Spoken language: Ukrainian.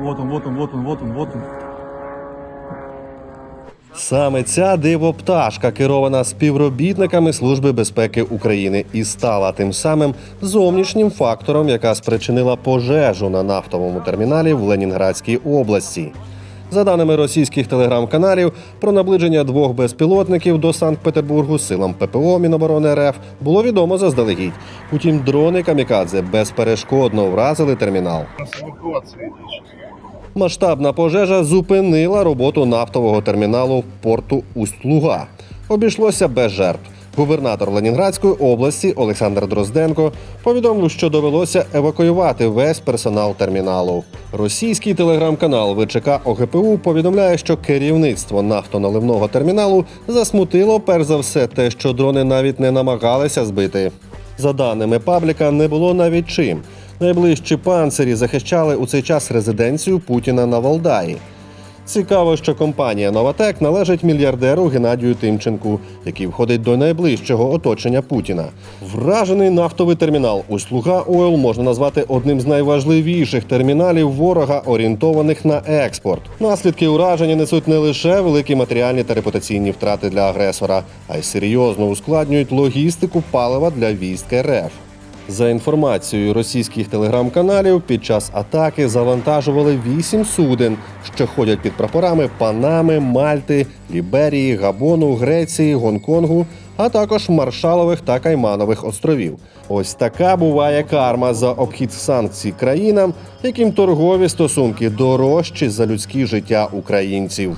Вот он, вот он, вот он, вот он, вот он. Саме ця дивопташка керована співробітниками Служби безпеки України і стала тим самим зовнішнім фактором, яка спричинила пожежу на нафтовому терміналі в Ленінградській області. За даними російських телеграм-каналів, про наближення двох безпілотників до Санкт-Петербургу силам ППО Міноборони РФ було відомо заздалегідь. Утім, дрони камікадзе безперешкодно вразили термінал. Масштабна пожежа зупинила роботу нафтового терміналу в порту Усть-Луга. Обійшлося без жертв. Губернатор Ленінградської області Олександр Дрозденко повідомив, що довелося евакуювати весь персонал терміналу. Російський телеграм-канал ВЧК ОГПУ повідомляє, що керівництво нафтоналивного терміналу засмутило перш за все те, що дрони навіть не намагалися збити. За даними пабліка, не було навіть чим. Найближчі панцирі захищали у цей час резиденцію Путіна на Валдаї. Цікаво, що компанія Новатек належить мільярдеру Геннадію Тимченку, який входить до найближчого оточення Путіна. Вражений нафтовий термінал Услуга Ойл можна назвати одним з найважливіших терміналів ворога, орієнтованих на експорт. Наслідки ураження несуть не лише великі матеріальні та репутаційні втрати для агресора, а й серйозно ускладнюють логістику палива для військ РФ. За інформацією російських телеграм-каналів, під час атаки завантажували вісім суден, що ходять під прапорами Панами, Мальти, Ліберії, Габону, Греції, Гонконгу, а також Маршалових та Кайманових островів. Ось така буває карма за обхід санкцій країнам, яким торгові стосунки дорожчі за людські життя українців.